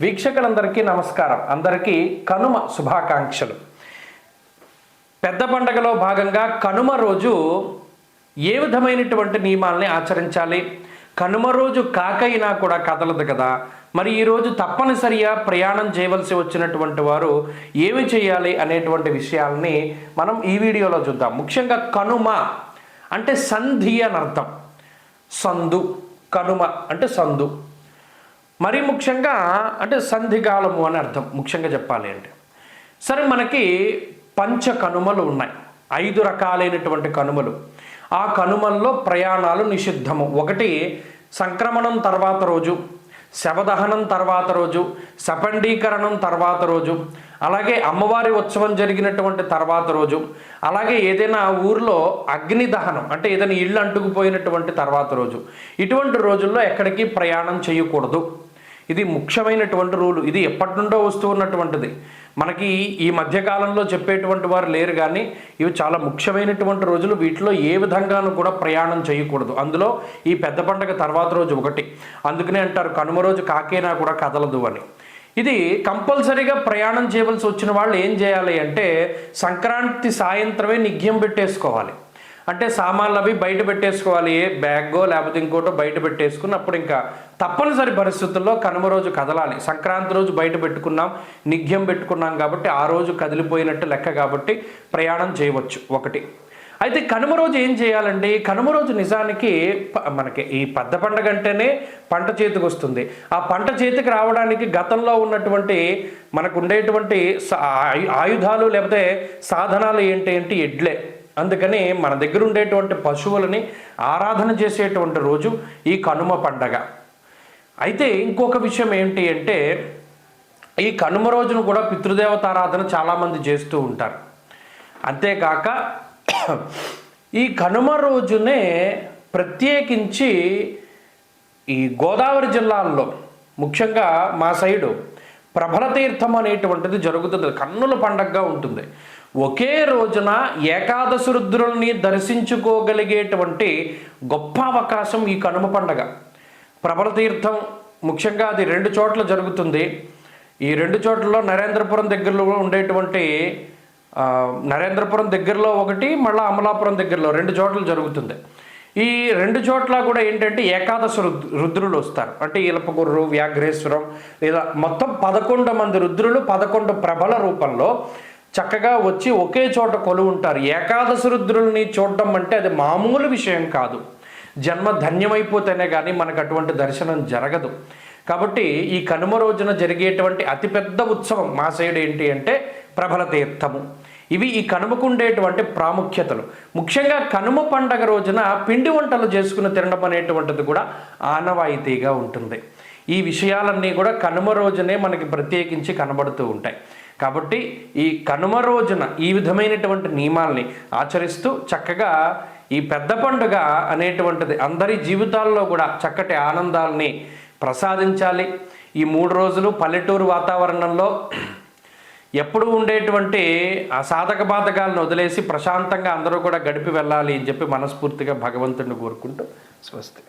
వీక్షకులందరికీ నమస్కారం. అందరికీ కనుమ శుభాకాంక్షలు. పెద్ద పండగలో భాగంగా కనుమ రోజు ఏ విధమైనటువంటి నియమాల్ని ఆచరించాలి? కనుమ రోజు కాకైనా కూడా కదలదు కదా. మరి ఈరోజు తప్పనిసరిగా ప్రయాణం చేయవలసి వచ్చినటువంటి వారు ఏమి చేయాలి అనేటువంటి విషయాల్ని మనం ఈ వీడియోలో చూద్దాం. ముఖ్యంగా కనుమ అంటే సంధి అని అర్థం. సందు కనుమ అంటే సందు. మరి ముఖ్యంగా అంటే సంధికాలము అని అర్థం ముఖ్యంగా చెప్పాలి అంటే. సరే మనకి పంచ కనుమలు ఉన్నాయి. ఐదు రకాలైనటువంటి కనుమలు. ఆ కనుమల్లో ప్రయాణాలు నిషిద్ధము. ఒకటి సంక్రమణం తర్వాత రోజు శవదహనం తర్వాత రోజు సపండీకరణం తర్వాత రోజు అలాగే అమ్మవారి ఉత్సవం జరిగినటువంటి తర్వాత రోజు అలాగే ఏదైనా ఊర్లో అగ్ని దహనం అంటే ఏదైనా ఇళ్ళు అంటుకుపోయినటువంటి తర్వాత రోజు. ఇటువంటి రోజుల్లో ఎక్కడికి ప్రయాణం చేయకూడదు. ఇది ముఖ్యమైనటువంటి రూలు. ఇది ఎప్పటి నుండో వస్తూ ఉన్నటువంటిది. మనకి ఈ మధ్యకాలంలో చెప్పేటువంటి వారు లేరు కానీ ఇవి చాలా ముఖ్యమైనటువంటి రోజులు. వీటిలో ఏ విధంగానూ కూడా ప్రయాణం చేయకూడదు. అందులో ఈ పెద్ద పండగ తర్వాత రోజు ఒకటి. అందుకనే అంటారు కనుమ రోజు కాకేనా కూడా కదలదు అని. ఇది కంపల్సరీగా ప్రయాణం చేయవలసి వచ్చిన వాళ్ళు ఏం చేయాలి అంటే సంక్రాంతి సాయంత్రమే నిఘ్యం పెట్టేసుకోవాలి. అంటే సామాన్లు అవి బయట పెట్టేసుకోవాలి ఏ బ్యాగో లేకపోతే ఇంకోటో బయట పెట్టేసుకుని అప్పుడు ఇంకా తప్పనిసరి పరిస్థితుల్లో కనుమ రోజు కదలాలి. సంక్రాంతి రోజు బయట పెట్టుకున్నాం నిఘ్యం పెట్టుకున్నాం కాబట్టి ఆ రోజు కదిలిపోయినట్టు లెక్క కాబట్టి ప్రయాణం చేయవచ్చు. ఒకటి. అయితే కనుమ రోజు ఏం చేయాలండి? కనుమ రోజు నిజానికి ప- మనకి ఈ పెద్ద పండగ అంటేనే పంట చేతికి వస్తుంది. ఆ పంట చేతికి రావడానికి గతంలో ఉన్నటువంటి మనకు ఉండేటువంటి ఆయుధాలు లేకపోతే సాధనాలు ఏంటి అంటే ఎడ్లే. అందుకని మన దగ్గర ఉండేటువంటి పశువులని ఆరాధన చేసేటువంటి రోజు ఈ కనుమ పండగ. అయితే ఇంకొక విషయం ఏంటి అంటే ఈ కనుమ రోజును కూడా పితృదేవతారాధన చాలామంది చేస్తూ ఉంటారు. అంతేకాక ఈ కనుమ రోజునే ప్రత్యేకించి ఈ గోదావరి జిల్లాల్లో ముఖ్యంగా మా సైడు ప్రభల తీర్థం అనేటువంటిది జరుగుతుంది. కన్నుల పండగగా ఉంటుంది. ఒకే రోజున ఏకాదశి రుద్రుల్ని దర్శించుకోగలిగేటువంటి గొప్ప అవకాశం ఈ కనుమ పండగ. ప్రబల తీర్థం ముఖ్యంగా అది రెండు చోట్ల జరుగుతుంది. ఈ రెండు చోట్లలో నరేంద్రపురం దగ్గరలో ఉండేటువంటి నరేంద్రపురం దగ్గరలో ఒకటి మళ్ళీ అమలాపురం దగ్గరలో రెండు చోట్ల జరుగుతుంది. ఈ రెండు చోట్ల కూడా ఏంటంటే ఏకాదశ రుద్ రుద్రులు వస్తారు. అంటే ఈలపగుర్రు వ్యాఘ్రేశ్వరం లేదా మొత్తం పదకొండు మంది రుద్రులు పదకొండు ప్రభల రూపంలో చక్కగా వచ్చి ఒకే చోట కొలువు ఉంటారు ఏకాదశ రుద్రుల్ని చూడడం అంటే అది మామూలు విషయం కాదు. జన్మ ధన్యమైపోతేనే కానీ మనకు అటువంటి దర్శనం జరగదు. కాబట్టి ఈ కనుమ రోజున జరిగేటువంటి అతిపెద్ద ఉత్సవం మా సైడ్ ఏంటి అంటే ప్రబల తీర్థము. ఇవి ఈ కనుమకు ఉండేటువంటి ప్రాముఖ్యతలు. ముఖ్యంగా కనుమ పండగ రోజున పిండి వంటలు చేసుకుని తినడం అనేటువంటిది కూడా ఆనవాయితీగా ఉంటుంది. ఈ విషయాలన్నీ కూడా కనుమ రోజునే మనకి ప్రత్యేకించి కనబడుతూ ఉంటాయి. కాబట్టి ఈ కనుమ రోజున ఈ విధమైనటువంటి నియమాల్ని ఆచరిస్తూ చక్కగా ఈ పెద్ద పండుగ అనేటువంటిది అందరి జీవితాల్లో కూడా చక్కటి ఆనందాల్ని ప్రసాదించాలి. ఈ మూడు రోజులు పల్లెటూరు వాతావరణంలో ఎప్పుడు ఉండేటువంటి ఆ సాధక బాధకాలను వదిలేసి ప్రశాంతంగా అందరూ కూడా గడిపి వెళ్ళాలి అని చెప్పి మనస్ఫూర్తిగా భగవంతుడిని కోరుకుంటూ స్వస్తి